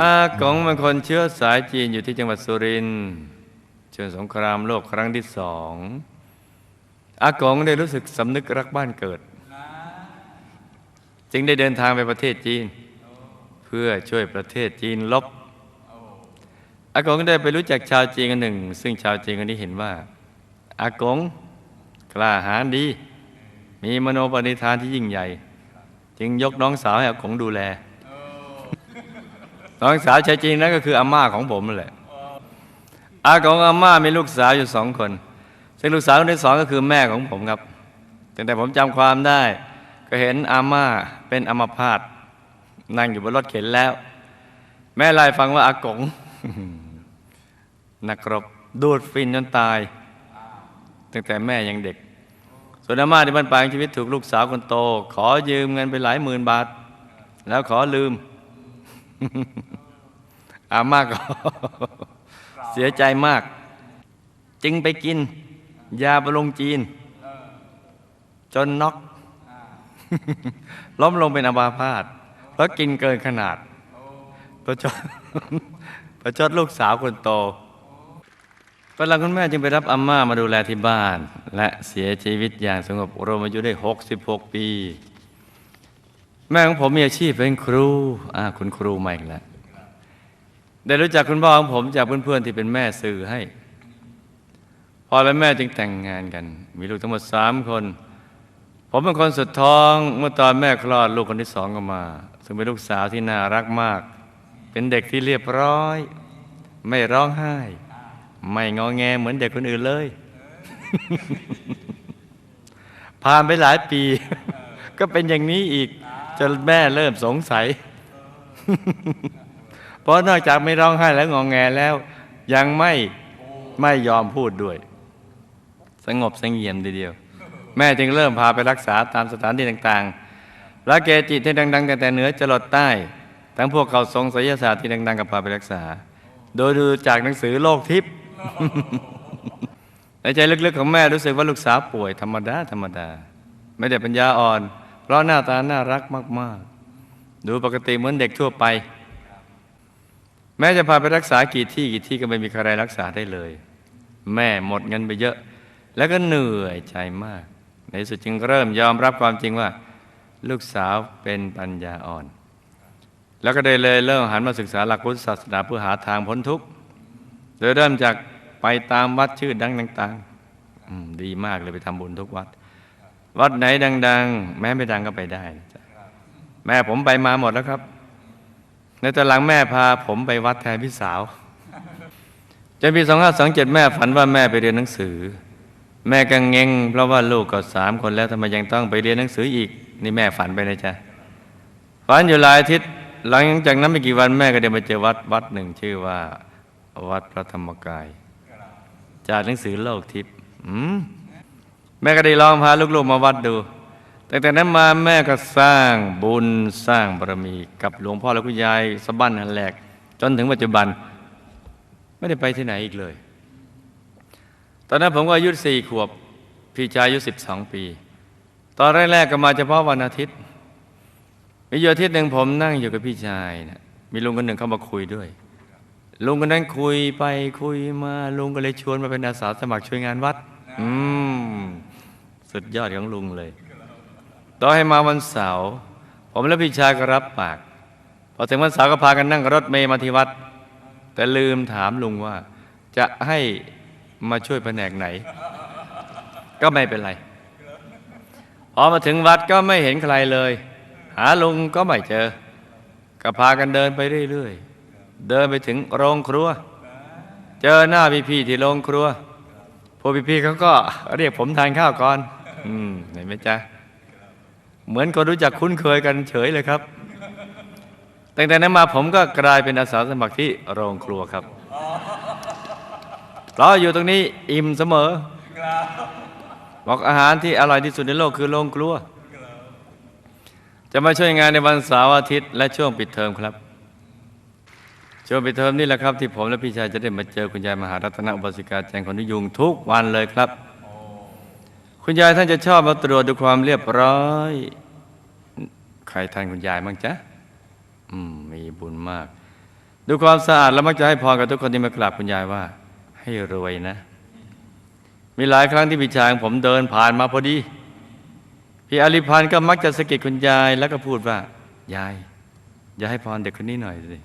อากงเป็นคนเชื้อสายจีนอยู่ที่จังหวัดสุรินทร์ช่วงสงครามโลกครั้งที่สองอากงได้รู้สึกสำนึกรักบ้านเกิด จึงได้เดินทางไปประเทศจีน เพื่อช่วยประเทศจีนลบอากงได้ไปรู้จักชาวจีนคนหนึ่ง ซึ่งชาวจีนคนนี้เห็นว่า อากงกล้าหาญดี มีมโนปณิธานที่ยิ่งใหญ่ จึงยกน้องสาวให้อากงดูแล น้องสาวชาวจีนนั่นก็คืออาม่าของผมนั่นแหละอากงอาม่ามีลูกสาวอยู่สองคน ซึ่งลูกสาวคนที่สองก็คือแม่ของผมครับตั้งแต่ผมจำความได้ ก็เห็นอาม่าเป็นอัมพาตนั่งอยู่บนรถเข็นแล้ว แม่ไล่าให้ฟังว่าอากงนักรบดูดฟินจนตายตั้งแต่แม่ยังเด็ก ส่วนอาม่าที่บ้านปลายชีวิตถูกลูกสาวคนโต ขอยืมเงินไปหลายหมื่นบาท แล้วขอลืม อาม่าก็เสียใจมาก จึงไปกิน ยาบำรุงจีน จนน็อกล้มลงเป็นอัมพาตเพราะกินเกินขนาดประชดประชดลูกสาวคนโตฝรั่งคุณแม่จึงไปรับอาม่ามาดูแลที่บ้าน และเสียชีวิตอย่างสงบรวมอายุได้ 66 ปี แม่ของผมมีอาชีพเป็นครูอ่าคุณครูใหม่แล้วได้รู้จักคุณพ่อของผมจากเพื่อนๆที่เป็นแม่สื่อให้ พ่อและแม่จึงแต่งงานกัน มีลูกทั้งหมดสามคน ผมเป็นคนสุดท้องเมื่อตอนแม่คลอดลูกคนที่สองก็มา ซึ่งเป็นลูกสาวที่น่ารักมาก เป็นเด็กที่เรียบร้อย ไม่ร้องไห้ ไม่งอแงเหมือนเด็กคนอื่นเลย ผ่านไปหลายปี ก็เป็นอย่างนี้อีก จนแม่เริ่มสงสัย เพราะนอกจากไม่ร้องไห้และงองแงแล้ว ยังไม่ไม่ยอมพูดด้วย สงบเสงี่ยมทีเดียว แม่จึงเริ่มพาไปรักษาตามสถานที่ต่างๆพระเกจิที่ดังๆแต่แต่เหนือจรดใต้ ทั้งพวกเขาทรงศิลศาสตร์ที่ดังๆกับพาไปรักษา โดยดูจากหนังสือโลกทิพย์ในใจลึกๆของแม่รู้สึกว่าลูกสาวป่วยธรรมดาธรรมดา ไม่ได้ปัญญาอ่อน เพราะหน้าตาน่ารักมาก ๆ ดูปกติเหมือนเด็กทั่วไป แม้จะพาไปรักษากี่ที่กี่ที่ก็ไม่มีใครรักษาได้เลย แม่หมดเงินไปเยอะ แล้วก็เหนื่อยใจมาก ในที่สุดจึงเริ่มยอมรับความจริงว่า ลูกสาวเป็นปัญญาอ่อน แล้วก็ได้เลยเริ่มหันมาศึกษาหลักพุทธศาสนาเพื่อหาทางพ้นทุกข์โดยเริ่มจากไปตามวัดชื่อดังต่างๆดีมากเลยไปทำบุญทุกวัด วัดไหนดัง ๆ แม้ไม่ดังก็ไปได้ แม่ผมไปมาหมดแล้วครับ ในตอนหลังแม่พาผมไปวัดแทนพี่สาวจนปีสองห้าสองเจ็ดแม่ฝันว่าแม่ไปเรียนหนังสือ แม่กังเงงเพราะว่าลูกก็สามคนแล้วทำไมยังต้องไปเรียนหนังสืออีก นี่แม่ฝันไปนะจ๊ะฝันอยู่หลายอาทิตย์หลังจากนั้นไม่กี่วันแม่ก็ได้มาเจอวัดวัดหนึ่งชื่อว่า วัดพระธรรมกาย จากหนังสือโลกทิพย์อืม แม่ก็ได้ลองพาลูกๆมาวัดดูตั้งแต่นั้นมาแม่ก็สร้างบุญสร้างบารมี กับหลวงพ่อและคุณยายสะบั้นหันแหลก จนถึงปัจจุบัน ไม่ได้ไปที่ไหนอีกเลย ตอนนั้นผมก็อายุสี่ขวบ พี่ชายอายุสิบสองปี ตอนแรกๆก็มาเฉพาะวันอาทิตย์ มีอยู่อาทิตย์หนึ่งผมนั่งอยู่กับพี่ชายนะมีลุงคนหนึ่งเข้ามาคุยด้วยลุงคนนั้นคุยไปคุยมาลุงก็เลยชวนมาเป็นอาสาสมัครช่วยงานวัด อืม สุดยอดของลุงเลย ต่อให้มาวันเสาร์ผมและพี่ชายก็รับปาก พอถึงวันเสาร์ก็พากันนั่งรถเมย์มาที่วัด แต่ลืมถามลุงว่า จะให้มาช่วยแผนกไหน ก็ไม่เป็นไร พอมาถึงวัดก็ไม่เห็นใครเลย หาลุงก็ไม่เจอ ก็พากันเดินไปเรื่อยๆ เดินไปถึงโรงครัว เจอหน้าพี่ๆที่โรงครัว วกพี่ๆเขาก็เรียกผมทานข้าวก่อน อืมเห็นไหมจ๊ะ เหมือนคนรู้จักคุ้นเคยกันเฉยเลยครับ ตั้งแต่นั้นมาผมก็กลายเป็นอาสาสมัครที่โรงครัวครับเราอยู่ตรงนี้อิ่มเสมอ บอกอาหารที่อร่อยที่สุดในโลกคือโรงครัว จะมาช่วยงานในวันเสาร์อาทิตย์และช่วงปิดเทอมครับ ช่วงปิดเทอมนี่แหละครับที่ผมและพี่ชายจะได้มาเจอคุณยายมหารัตนอุบาสิกาแจงคนนิยุงทุกวันเลยครับ คุณยายท่านจะชอบมาตรวจดูความเรียบร้อย ใครท่านคุณยายบ้างจ๊ะอืมมีบุญมาก ดูความสะอาดแล้วมักจะให้พรกับทุกคนที่มากราบคุณยายว่า ให้รวยนะ มีหลายครั้งที่พี่ชายของผมเดินผ่านมาพอดีพี่อริพันธ์ก็มักจะสะกิดคุณยายแล้วก็พูดว่า ยาย อย่าให้พรเด็กคนนี้หน่อยสิ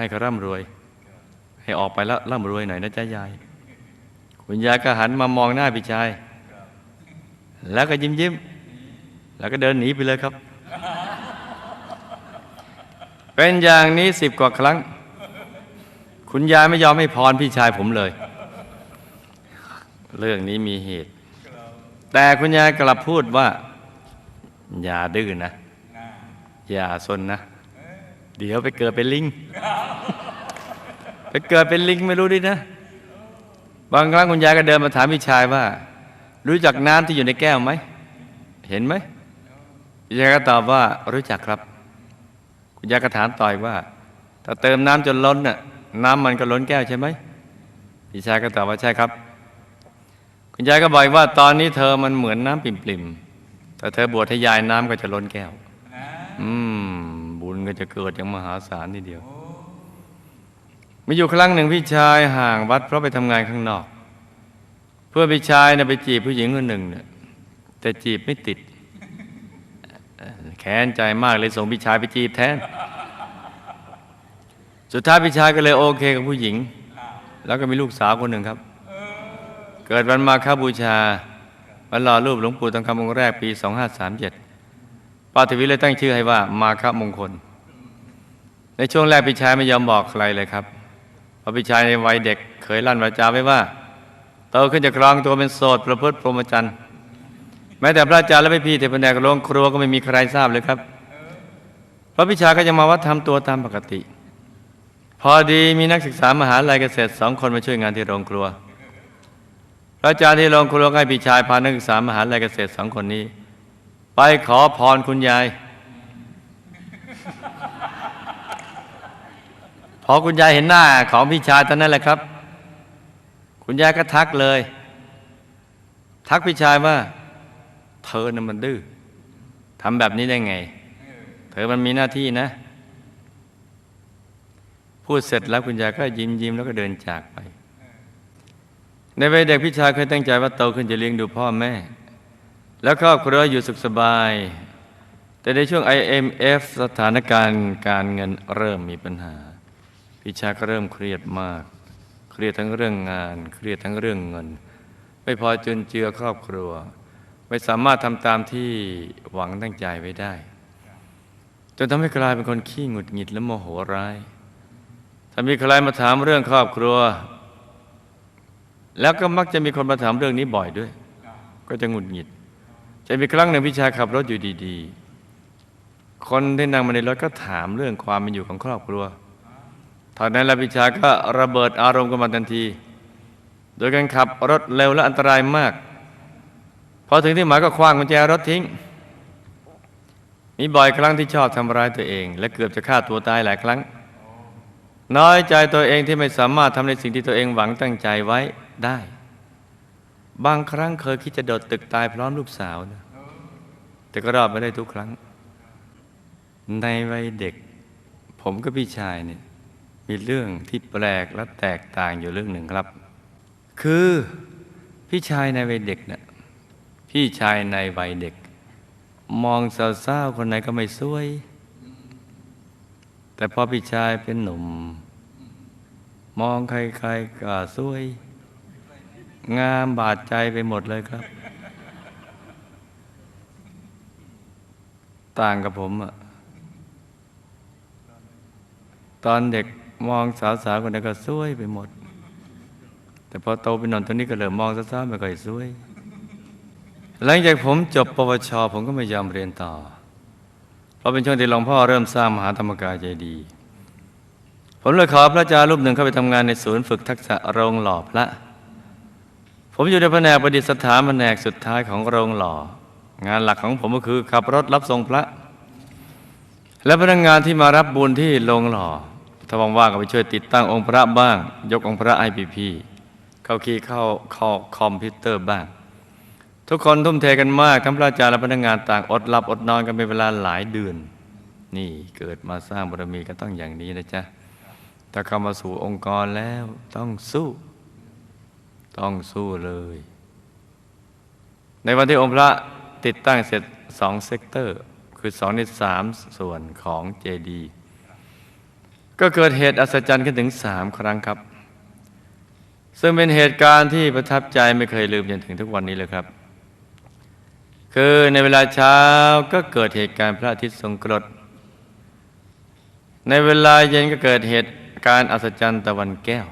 ให้เขาร่ำรวย ให้ออกไปแล้วร่ำรวยหน่อยนะจ๊ะยาย คุณยายก็หันมามองหน้าพี่ชาย แล้วก็ยิ้มยิ้มๆแล้วก็เดินหนีไปเลยครับ เป็นอย่างนี้สิบกว่าครั้ง คุณยายไม่ยอมให้พรพี่ชายผมเลย เรื่องนี้มีเหตุ แต่คุณยายกลับพูดว่า อย่าดื้อนะอย่าซนนะ เดี๋ยวไปเกิดเป็นลิง ไปเกิดเป็นลิงไม่รู้ดินะ บางครั้งคุณยายก็เดินมาถามพี่ชายว่า รู้จักน้ำที่อยู่ในแก้วไหม เห็นไหมพี่ชายก็ตอบว่ารู้จักครับ คุณยายก็ถามต่อยว่า ถ้าเติมน้ำจนล้นน่ะน้ำมันก็ล้นแก้วใช่ไหมพี่ชายก็ตอบว่าใช่ครับ คุณยายก็บอกอีกว่าตอนนี้เธอมันเหมือนน้ำปิ่มๆแต่เธอบวชให้ยายน้ำก็จะล้นแก้ว อืมบุ ญก็จะเกิดอย่างมหาศาลทีเดียวมีอยู่ครั้งหนึ่งพี่ชายห่างวัดเพราะไปทำงานข้างนอก เพื่อพี่ชายเนี่ยไปจีบผู้หญิงคนหนึ่งเนี่ยแต่จีบไม่ติด แค้นใจมากเลยส่งพี่ชายไปจีบแทน สุดท้ายพี่ชายก็เลยโอเคกับผู้หญิง แล้วก็มีลูกสาวคนหนึ่งครับ เกิดวันมาคาบูชาวันหล่อรูปหลวงปู่ทองคำองค์แรกปี 2537 ป้าทวิเลยตั้งชื่อให้ว่ามาคมงคล ในช่วงแรกพี่ชายไม่ยอมบอกใครเลยครับเพราะพี่ชายในวัยเด็กเคยลั่นวาจาไว้ว่าโตขึ้นจะครองตัวเป็นโสดประพฤติพรหมจรรย์แม้แต่พระอาจารย์และพี่เทพแนกโรงครัวก็ไม่มีใครทราบเลยครับ เพราะพี่ชายก็ยังมาวัดทำตัวตามปกติ พอดีมีนักศึกษามหาลัยเกษตรสองคนมาช่วยงานที่โรงครัว พระอาจารย์ที่โรงครัวให้พี่ชายพานักศึกษามหาลัยเกษตรสองคนนี้ ไปขอพรคุณยาย พอคุณยายเห็นหน้าของพี่ชายตอนนั้นแหละครับ คุณยายก็ทักเลย ทักพี่ชายว่า เธอน่ะมันดื้อทำแบบนี้ได้ไง เธอมันมีหน้าที่นะ พูดเสร็จแล้วคุณยายก็ยิ้มยิ้มแล้วก็เดินจากไป ในวัยเด็กพี่ชายเคยตั้งใจว่าโตขึ้นจะเลี้ยงดูพ่อแม่ แล้วครอบครัวอยู่สุขสบาย แต่ในช่วง IMF สถานการณ์การเงินเริ่มมีปัญหาพี่ชาก็เริ่มเครียดมาก เครียดทั้งเรื่องงาน เครียดทั้งเรื่องเงิน ไม่พอจุนเจือครอบครัว ไม่สามารถทำตามที่หวังตั้งใจไว้ได้ จนทำให้กลายเป็นคนขี้หงุดหงิดและโมโหร้าย ถ้ามีใครมาถามเรื่องครอบครัว แล้วก็มักจะมีคนมาถามเรื่องนี้บ่อยด้วย ก็จะหงุดหงิด จะมีครั้งหนึ่งพี่ชาขับรถอยู่ดีๆ คนที่นั่งมาในรถก็ถามเรื่องความเป็นอยู่ของครอบครัวตอนนั้นล้วพี่ชาก็ระเบิดอารมณ์กันมาทันที โดยการขับรถเร็วและอันตรายมาก พอถึงที่หมายก็คว้างกุญแจรถทิ้ง มีบ่อยครั้งที่ชอบทำร้ายตัวเอง และเกือบจะฆ่าตัวตายหลายครั้ง น้อยใจตัวเองที่ไม่สามารถทำในสิ่งที่ตัวเองหวังตั้งใจไว้ได้ บางครั้งเคยคิดจะโดดตึกตายพร้อมลูกสาวนะแต่ก็รอดไม่ได้ทุกครั้ง ในวัยเด็ก ผมกับพี่ชายเนี่ยมีเรื่องที่แปลกและแตกต่างอยู่เรื่องหนึ่งครับ คือพี่ชายในวัยเด็กเนะ่ยพี่ชายในวัยเด็ก มองสาวๆคนไหนก็ไม่สวย แต่พอพี่ชายเป็นหนุ่ม มองใครๆก็สวย งามบาดใจไปหมดเลยครับ ต่างกับผมอะตอนเด็กมองสาวๆคนนั้นก็สวยไปหมด แต่พอโตเป็นหนอนตัวนี้ก็เริ่มมองสาวๆไม่ค่อยสวย หลังจากผมจบปวช ผมก็ไม่ยอมเรียนต่อ เพราะเป็นช่วงที่หลวงพ่อเริ่มสร้างมหาธรรมกายใจดี ผมเลยขอพระอาจารย์รูปหนึ่งเข้าไปทำงานในศูนย์ฝึกทักษะโรงหล่อพระ ผมอยู่ในแผนกประดิษฐานแผนกสุดท้ายของโรงหล่อ งานหลักของผมก็คือขับรถรับส่งพระ และพนักงานที่มารับบุญที่โรงหล่อถ้าว่างๆก็ไปช่วยติดตั้งองค์พระบ้าง ยกองค์พระไอพีพีเข้าคีย์เข้าเข้าคอมพิวเตอร์บ้าง ทุกคนทุ่มเทกันมากทั้งพระอาจารย์และพนักงานต่างอดหลับอดนอนกันเป็นเวลาหลายเดือน นี่เกิดมาสร้างบารมีก็ต้องอย่างนี้นะจ๊ะถ้าเข้ามาสู่องค์กรแล้วต้องสู้ ต้องสู้เลย ในวันที่องค์พระติดตั้งเสร็จสองเซกเตอร์ คือสองในสามส่วนของเจดีก็เกิดเหตุอัศจรรย์ขึ้นถึงสามครั้งครับ ซึ่งเป็นเหตุการณ์ที่ประทับใจไม่เคยลืมจนถึงทุกวันนี้เลยครับ คือในเวลาเช้าก็เกิดเหตุการณ์พระอาทิตย์ทรงกรด ในเวลาเย็นก็เกิดเหตุการณ์อัศจรรย์ตะวันแก้ว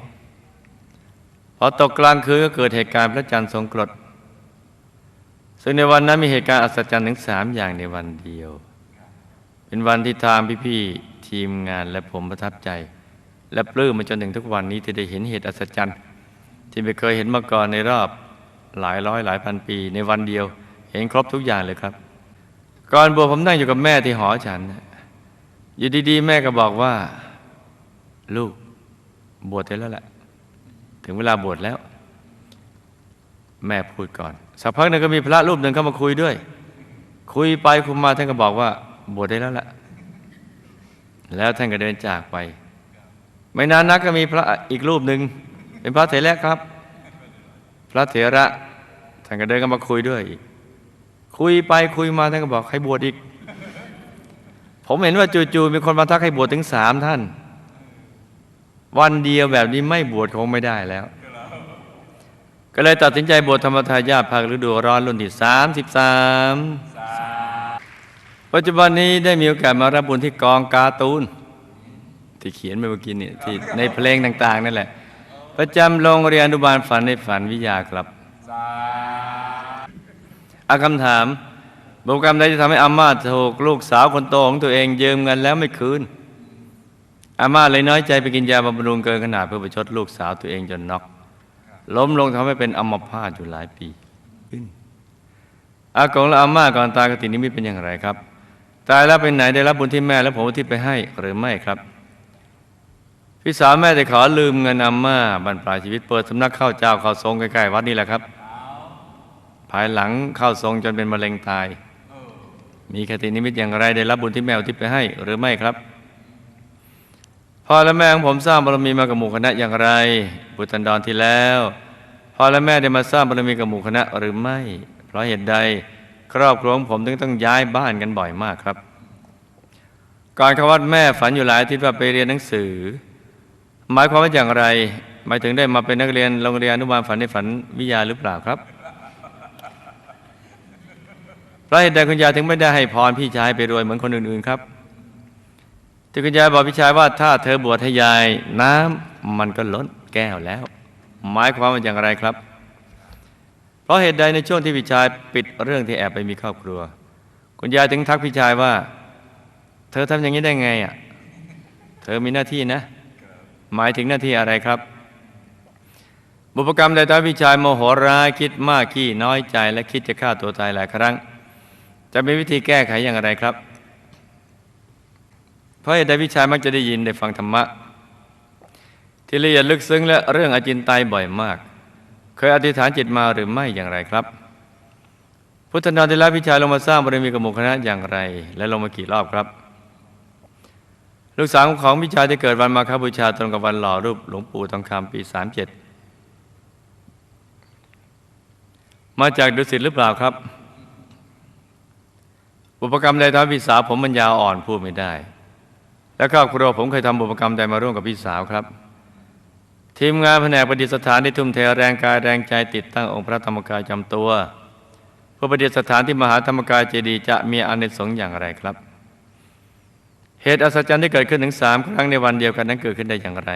พอตกกลางคืนก็เกิดเหตุการณ์พระจันทร์ทรงกรดซึ่งในวันนั้นมีเหตุการณ์อัศจรรย์ถึงสามอย่างในวันเดียว เป็นวันที่ทางพี่ๆทีมงานและผมประทับใจ และปลื้มมาจนถึงทุกวันนี้ที่ได้เห็นเหตุอัศจรรย์ ที่ไม่เคยเห็นมาก่อนในรอบหลายร้อยหลายพันปี ในวันเดียว เห็นครบทุกอย่างเลยครับ ก่อนบวชผมนั่งอยู่กับแม่ที่หอฉัน อยู่ดีๆ แม่ก็บอกว่า ลูกบวชได้แล้วแหละ ถึงเวลาบวชแล้ว แม่พูดก่อน สักพักหนึ่งก็มีพระรูปหนึ่งเข้ามาคุยด้วย คุยไปคุยมาท่านก็บอกว่าบวชได้แล้วละแล้วท่านก็เดินจากไป ไม่นานนักก็มีพระอีกรูปหนึ่งเป็นพระเถระครับ พระเถระท่านก็เดินก็มาคุยด้วยอีกคุยไปคุยมาท่านก็บอกให้บวชอีก ผมเห็นว่าจู่ๆมีคนมาทักให้บวชถึงสามท่าน วันเดียวแบบนี้ไม่บวชคงไม่ได้แล้ว ก็เลยตัดสินใจบวชธรรมทายาทภาคฤดูร้อนรุ่นที่สามสิบสามปัจจุบันนี้ได้มีโอกาสมารับบุญที่กองการ์ตูน ที่เขียนไปเมื่อกี้เนี่ยที่ในเพลงต่าง ๆ นั่นแหละ ประจำโรงเรียนอนุบาลฝันในฝันวิทยาครับอาคำถามบุพกรรมใดที่ทำให้อาม่าถูกลูกสาวคนโตของตัวเองยืมเงินแล้วไม่คืน อาม่าเลยน้อยใจไปกินยาบำรุงเกินขนาดเพื่อประชดลูกสาวตัวเองจนน็อกล้มลงทำให้เป็นอัมพาตอยู่หลายปีอากงและอาม่าก่อนตายกตินิมิตเป็นอย่างไรครับ ตายแล้วเป็นไหนได้รับบุญที่แม่และผมทิศไปให้หรือไม่ครับ พี่สาวแม่จะขอลืมเงินอาม่าบรรปลายชีวิตเปิดสำนักเข้าเจ้าเข้าทรงใกล้ๆวัดนี่แหละครับ ภายหลังเข้าทรงจนเป็นมะเร็งตาย มีคตินิมิตอย่างไรได้รับบุญที่แม่ทิศไปให้หรือไม่ครับ พ่อและแม่ของผมสร้างบารมีมากับหมู่คณะอย่างไร บุตรันดรที่แล้วพ่อและแม่ได้มาสร้างบารมีกับหมู่คณะหรือไม่ เพราะเหตุใดครอบครัวของผมถึงต้องย้ายบ้านกันบ่อยมากครับ ก่อนขวัดแม่ฝันอยู่หลายอาทิตย์ว่าไปเรียนหนังสือ หมายความว่าอย่างไร หมายถึงได้มาเป็นนักเรียนโรงเรียนอนุบาลฝันในฝันวิทยาหรือเปล่าครับเพราะเหตุใดคุณยายถึงไม่ได้ให้พรพี่ชายไปรวยเหมือนคนอื่นๆครับ ที่คุณยายบอกพี่ชายว่าถ้าเธอบวชให้ยายน้ำมันก็ล้นแก้วแล้ว หมายความว่าอย่างไรครับ เพราะเหตุใดในช่วงที่พี่ชายปิดเรื่องที่แอบไปมีครอบครัว คุณยายถึงทักพี่ชายว่า เธอทำอย่างนี้ได้ไงอะเธอมีหน้าที่นะ หมายถึงหน้าที่อะไรครับ บุพกรรมใดทำให้พี่ชายโมโหร้ายคิดมากขี้น้อยใจและคิดจะฆ่าตัวตายหลายครั้ง จะมีวิธีแก้ไขอย่างไรครับ ราะเหตุใดพี่ชายมักจะได้ยินได้ฟังธรรมะ ที่ละเอียดลึกซึ้งและเรื่องอจินไตยบ่อยมาก เคยอธิษฐานจิตมาหรือไม่อย่างไรครับ พุทธนาธิราชพี่ชายลงมาสร้างบารมีกับหมู่คณะอย่างไร และลงมากี่รอบครับ ลูกสาวของพี่ชายที่เกิดวันมาคบูชาตรงกับวันหล่อรูปหลวงปู่ทองคำปีสามเจ็ดมาจากดุสิตหรือเปล่าครับบุพกรรมใดทำให้พี่สาวผมมันยาวอ่อนพูดไม่ได้ และครอบครัวผมเคยทำบุพกรรมใดมาร่วมกับพี่สาวครับ ทีมงานแผนกประดิษฐานที่ทุ่มเทแรงกายแรงใจติดตั้งองค์พระธรรมกายจำตัวเพื่อประดิษฐานที่มหาธรรมกายเจดีย์จะมีอานิสงส์อย่างไรครับ เหตุอัศจรรย์ที่เกิดขึ้นถึงสามครั้งในวันเดียวกันนั้นเกิดขึ้นได้อย่างไร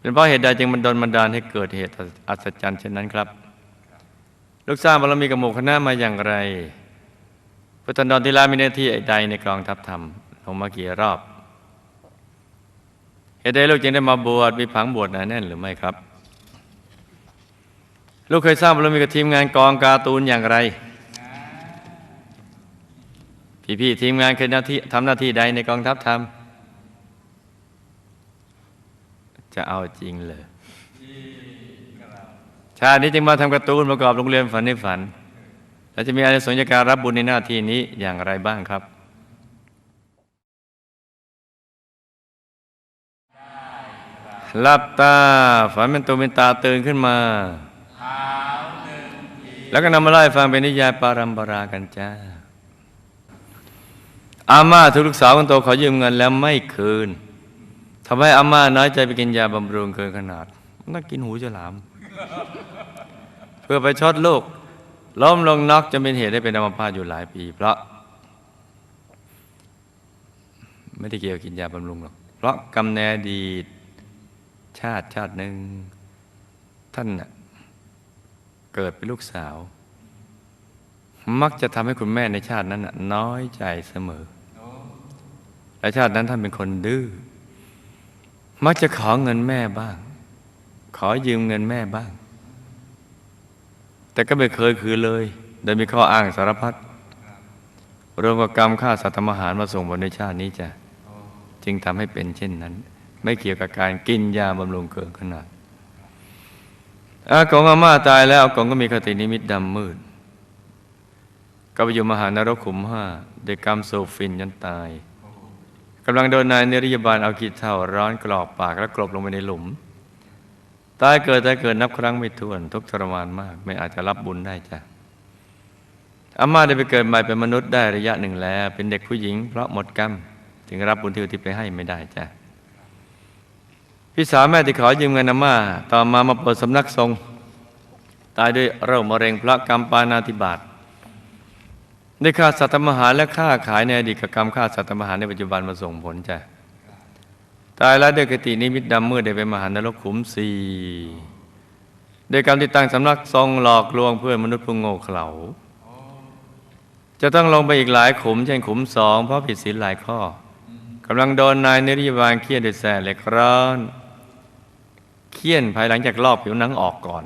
เป็นเพราะเหตุใดจึงมันดลบันดาลให้เกิดเหตุอัศจรรย์เช่นนั้นครับ ลูกสร้างบารมีกับหมู่คณะมาอย่างไรพุทธันดรทิลามีหน้าที่ใดในกองทัพธรรมลงมากี่รอบ เหตุใดลูกจึงได้มาบวชมีผังบวชหนาแน่นหรือไม่ครับ ลูกเคยสร้างบารมีกับทีมงานกองการ์ตูนอย่างไร พี่ๆทีมงานเคยหน้าที่ทำหน้าที่ใดในกองทัพธรรมจะเอาจริงเลยชาตินี้จึงมาทำการ์ตูนประกอบโรงเรียนฝันในฝัน และจะมีอานิสงจากการรับบุญในหน้าที่นี้อย่างไรบ้างครับ หลับตา ฝันเป็นตัวเป็นตาตื่นขึ้นมา แล้วก็นำมาไล่าให้ฟังเป็นนิยายปารัมปรากันจ้า อาม่าทุกลูกสาวคนโตขอยืมเงินแล้วไม่คืนทำให้อาม่าน้อยใจไปกินยาบำรุงเกินขนาดน่ากินหูฉลาม เพื่อไปช็อตลูก ล้มลงน็อกจนเป็นเหตุให้เป็นอัมพาตอยู่หลายปี เพราะ ไม่ได้เกี่ยวกับกินยาบำรุงหรอก เพราะกำเนิดอดีต ชาติชาติหนึ่ง ท่านน่ะเกิดเป็นลูกสาว มักจะทำให้คุณแม่ในชาตินั้นน้อยใจเสมอ และชาตินั้นท่านเป็นคนดื้อมักจะขอเงินแม่บ้าง ขอยืมเงินแม่บ้าง แต่ก็ไม่เคยคืนเลย โดยมีข้ออ้างสารพัดรวมกับกรรมฆ่าสัตว์ทำอาหารมาส่งบนในชาตินี้จ้ะจึงทำให้เป็นเช่นนั้น ไม่เกี่ยวกับการกินยาบำรุงเกินขนาดอากงอาม่าตายแล้วอากงก็มีคตินิมิตดำมืด ก็ไปอยู่มหานรกขุมห้าเด็กกรรมโซฟินยันตายกำลังโดนนายเนริยบาลเอากีเท่าร้อนกรอบปากแล้วกลบลงไปในหลุม ตายเกิดตายเกิดนับครั้งไม่ถ้วน ทุกทรมานมาก ไม่อาจจะรับบุญได้จ้ะอาม่าได้ไปเกิดใหม่เป็นมนุษย์ได้ระยะหนึ่งแล้ว เป็นเด็กผู้หญิงเพราะหมดกรรม ถึงรับบุญที่อุทิศไปให้ไม่ได้จ้ะ พี่สาวแม่ที่ขอยืมเงินอาม่า ต่อมามาเปิดสำนักทรง ตายด้วยโรคมะเร็งพระกรรมปานาธิบาตได้ฆ่าสัตว์ทำอาหารและฆ่าขายในอดีตกับกรรมฆ่าสัตว์ทำอาหารในปัจจุบันมาส่งผลจ้ะตายแล้วด้วยกตินิมิตดำมืดได้ไปมหานรกขุมสี่ด้วยกรรมที่ตั้งสำนักทรงหลอกลวงเพื่อนมนุษย์ผู้โง่เขลาจะต้องลงไปอีกหลายขุมเช่นขุมสองเพราะผิดศีลหลายข้อกำลังโดนนายนิริยบาลเคียด้วยแส้เหล็กร้อน เคี่ยนภายหลังจากลอกผิวหนังออกก่อน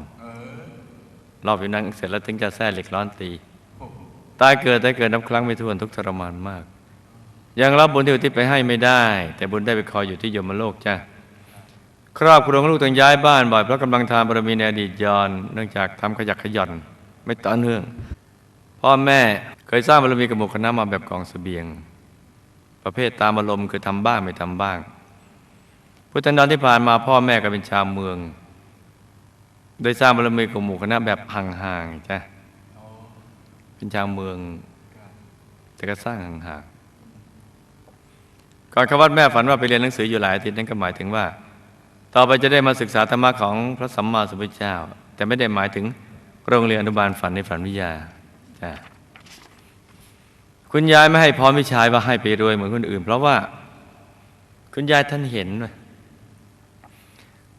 ลอกผิวหนังเสร็จแล้วถึงจะแส้เหล็กร้อนตีตายเกิดตายเกิดนับครั้งไม่ถ้วนทุกข์ทรมานมาก ยังรับบุญที่อุทิศไปให้ไม่ได้ แต่บุญได้ไปคอยอยู่ที่ยมโลกจ้ะครอบครัวของลูกต้องย้ายบ้านบ่อยเพราะกำลังทานบารมีในอดีตย้อน เนื่องจากทำขยักขย่อนไม่ต่อเนื่องพ่อแม่เคยสร้างบารมีกับหมู่คณะมาแบบกองเสบียง ประเภทตามอารมณ์คือทำบ้างไม่ทำบ้าง พุทธันดรที่ผ่านมาพ่อแม่ก็เป็นชาวเมือง โดยสร้างบารมีกับหมู่คณะแบบห่างๆจ้ะเป็นชาวเมือง แต่ก็สร้างห่างๆก่อนขวัดแม่ฝันว่าไปเรียนหนังสืออยู่หลายอาทิตย์นั่นก็หมายถึงว่า ต่อไปจะได้มาศึกษาธรรมะของพระสัมมาสัมพุทธเจ้า แต่ไม่ได้หมายถึงโรงเรียนอนุบาลฝันในฝันวิทยาจ้ะคุณยายไม่ให้พรพี่ชายว่าให้ไปรวยเหมือนคนอื่น เพราะว่า คุณยายท่านเห็น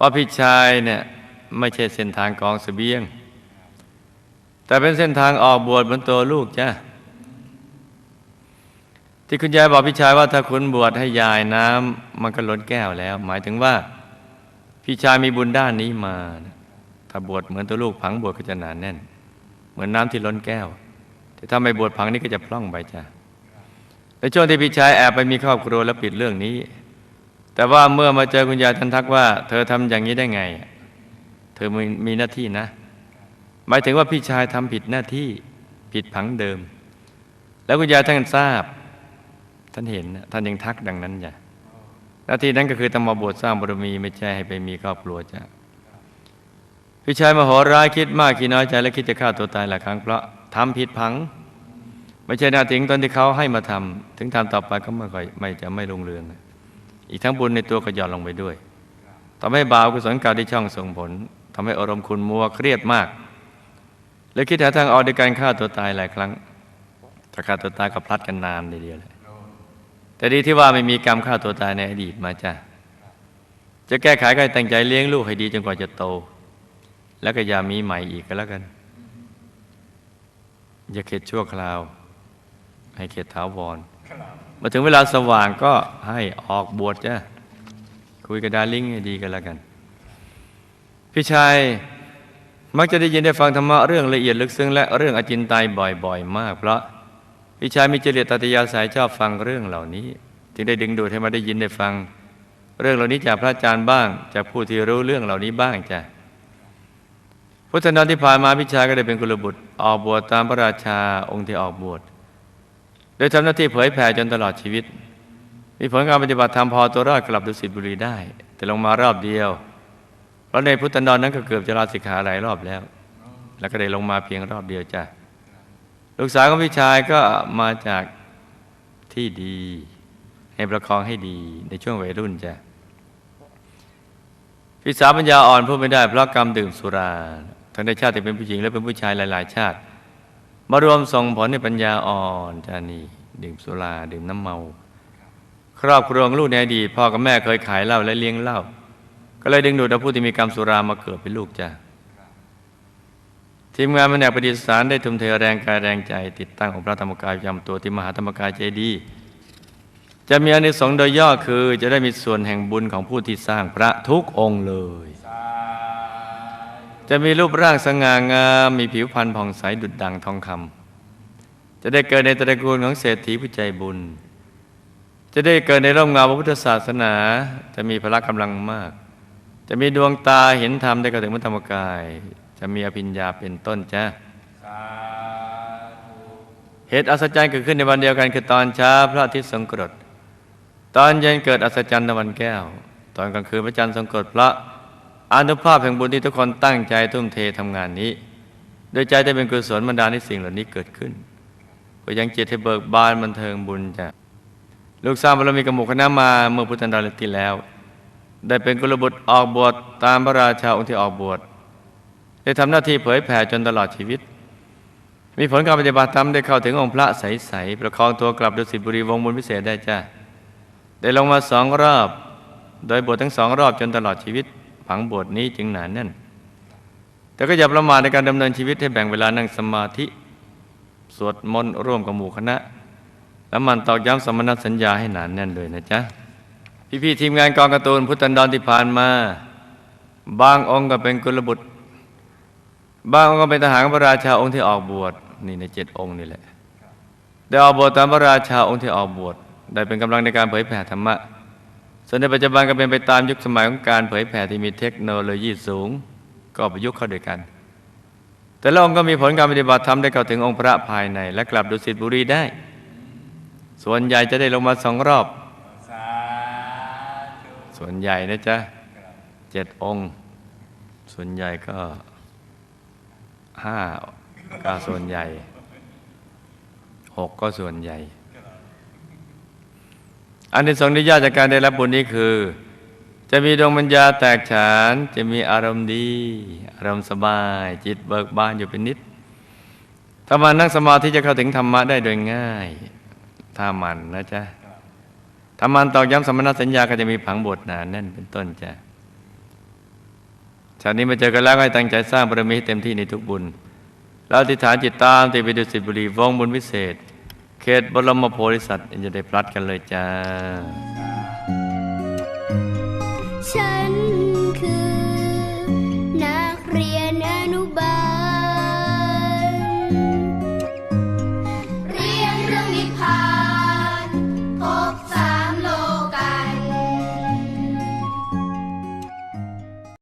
ว่าพี่ชายเนี่ยไม่ใช่เส้นทางกองเสบียง แต่เป็นเส้นทางออกบวชบนตัวลูกจ้ะที่คุณยายบอกพี่ชายว่าถ้าคุณบวชให้ยายน้ำมันก็ล้นแก้วแล้ว หมายถึงว่า พี่ชายมีบุญด้านนี้มา ถ้าบวชเหมือนตัวลูกผังบวชก็จะหนานแน่น เหมือนน้ำที่ล้นแก้ว แต่ถ้าไม่บวชผังนี้ก็จะพล่องไปจ้ะในช่วงที่พี่ชายแอบไปมีครอบครัวแล้วปิดเรื่องนี้ แต่ว่าเมื่อมาเจอคุณยายท่านทักว่า เธอทำอย่างนี้ได้ไง เธอมีมีหน้าที่นะ หมายถึงว่าพี่ชายทำผิดหน้าที่ผิดผังเดิม แล้วคุณยายท่านทราบ ท่านเห็นท่านยังทักดังนั้นจ้ะหน้าที่นั้นก็คือต้องมาบวชสร้างบารมีไม่ใช่ให้ไปมีครอบครัวจ้ะพี่ชายมโหร้ายคิดมากคิดน้อยใจและคิดจะฆ่าตัวตายหลายครั้งเพราะทำผิดผังไม่ใช่หน้าถึงตอนที่เขาให้มาทำถึงทำต่อไปก็ไม่ค่อยไม่จะไม่ลงเรือง อีกทั้งบุญในตัวก็หย่อนลงไปด้วยทำให้บาปกุศลเก่าที่ช่องส่งผลทำให้อารมณ์คุณมัวเครียดมาก และคิดหาทางออกในการฆ่าตัวตายหลายครั้งถ้าฆ่าตัวตายก็พลัดกันนานเดียวเลยแต่ดีที่ว่าไม่มีกรรมฆ่าตัวตายในอดีตมาจ้ะจะแก้ไขก็ให้ตั้งใจเลี้ยงลูกให้ดีจนกว่าจะโต แล้วก็อย่ามีใหม่อีกก็แล้วกัน อย่าเข็ดชั่วคราว ให้เข็ดถาวร มาถึงเวลาสว่างก็ให้ออกบวชจ้ะคุยกับดาริ่งให้ดีกันแล้วกัน พี่ชายมักจะได้ยินได้ฟังธรรมะเรื่องละเอียดลึกซึ้งและเรื่องอจินไตยบ่อย ๆ มาก เพราะพี่ชายมีจริตตัตยาสายชอบฟังเรื่องเหล่านี้ จึงได้ดึงดูดให้มาได้ยินได้ฟัง เรื่องเหล่านี้จากพระอาจารย์บ้าง จากผู้ที่รู้เรื่องเหล่านี้บ้างจ้ะพุทธนันที่ผ่านมาพี่ชายก็ได้เป็นกุลบุตร ออกบวชตามพระราชาองค์ที่ออกบวช ดยทำหน้าที่เผยแผ่จนตลอดชีวิต มีผลการปฏิบัติธรรมพอตัวรอดกลับดุสิตบุรีได้ แต่ลงมารอบเดียวเพราะในพุทธันดรนั้นก็เกือบจะลาสิกขาหลายรอบแล้ว แล้วก็ได้ลงมาเพียงรอบเดียวจ้ะลูกสาวของพี่ชายก็มาจากที่ดี ให้ประคองให้ดีในช่วงวัยรุ่นจ้ะพี่สาวปัญญาอ่อนพูดไม่ได้เพราะกรรมดื่มสุราทั้งในชาติที่เป็นผู้หญิงและเป็นผู้ชายหลาย ๆ ชาติ มารวมส่งผลในปัญญาอ่อนจานี่ดื่มสุราดื่มน้ำเมา ครอบครัวลูกในอดีตพ่อกับแม่เคยขายเหล้าและเลี้ยงเหล้าก็เลยดึงดูดเอาผู้ที่มีกรรมสุรามาเกิดเป็นลูกจ้าทีมงานแผนกประดิษฐานได้ทุ่มเทแรงกายแรงใจ ติดตั้งองค์พระธรรมกายประจำตัวที่มหาธรรมกายเจดีย์จะมีอานิสงส์โดยย่อคือจะได้มีส่วนแห่งบุญของผู้ที่สร้างพระทุกองค์เลย จะมีรูปร่างสง่างาม มีผิวพรรณผ่องใสดุจดังทองคำจะได้เกิดในตระกูลของเศรษฐีผู้ใจบุญ จะได้เกิดในร่มเงาพระพุทธศาสนา จะมีพละกำลังมาก จะมีดวงตาเห็นธรรมได้กระถึงพระธรรมกาย จะมีอภิญญาเป็นต้นจ้าเหตุอัศจรรย์เกิดขึ้นในวันเดียวกันคือตอนเช้าพระอาทิตย์ทรงกรด ตอนเย็นเกิดอัศจรรย์ตะวันแก้ว ตอนกลางคืนพระจันทร์ทรงกรดพระ อนุภาพแห่งบุญที่ทุกคนตั้งใจทุ่มเททำงานนี้ โดยใจได้เป็นกุศลบรรดาในสิ่งเหล่านี้เกิดขึ้นก็ยังจิตให้เบิกบานบันเทิงบุญจ้ะลูกสาวบารมีกบหมุคณะมาเมื่อพุทธันดรที่แล้ว ได้เป็นกุลบุตรออกบวชตามพระราชาองค์ที่ออกบวชได้ทำหน้าที่เผยแผ่จนตลอดชีวิต มีผลการปฏิบัติธรรมได้เข้าถึงองค์พระใสๆประคองตัวกลับดุสิตบุรีวงบุญพิเศษได้จ้าได้ลงมาสองรอบ โดยบวชทั้งสองรอบจนตลอดชีวิต ผังบวชนี้จึงหนานแน่น แต่ก็อย่าประมาทในการดำเนินชีวิตให้แบ่งเวลานั่งสมาธิ สวดมนต์ร่วมกับหมู่คณะ แล้วมันตอกย้ำสมณสัญญาให้หนานแน่นด้วยนะจ๊ะ พี่ๆทีมงานกองการ์ตูนพุทธันดรที่ผ่านมา บางองค์ก็เป็นกุลบุตร บางองค์ก็เป็นทหารพระราชาองค์ที่ออกบวชนี่ในเจ็ดองค์นี่แหละได้ออกบวชตามพระราชาองค์ที่ออกบวชได้เป็นกำลังในการเผยแผ่ธรรมะ ส่วนในปัจจุบันก็เป็นไปตามยุคสมัยของการเผยแผ่ที่มีเทคโนโลยีสูง ก็ประยุกต์เข้าด้วยกัน แต่ละองค์ก็มีผลการปฏิบัติธรรมได้เข้าถึงองค์พระภายใน และกลับดุสิตบุรีได้ ส่วนใหญ่จะได้ลงมาสองรอบ ส่วนใหญ่นะจ๊ะเจ็ดองค์ ส่วนใหญ่ก็ห้าก็ส่วนใหญ่หกก็ส่วนใหญ่ อันที่สองที่ยากจากการได้รับบุญนี้คือ จะมีดวงปัญญาแตกฉาน จะมีอารมณ์ดี อารมณ์สบาย จิตเบิกบานอยู่เป็นนิดถ้ามันนั่งสมาธิจะเข้าถึงธรรมะได้โดยง่าย ถ้ามันนะจ๊ะถ้ามันตอกย้ำสมณสัญญาก็จะมีผังบทหนาแน่นเป็นต้นจ้ะชาตินี้มาเจอกันแล้วให้ตั้งใจสร้างบารมีให้เต็มที่ในทุกบุญแล้วอธิษฐานจิตตามติไปดุสิบุรีวงบุญวิเศษ เขตบรมโพธิสัตว์จะได้พลัดกันเลยจ้า ฉันคือ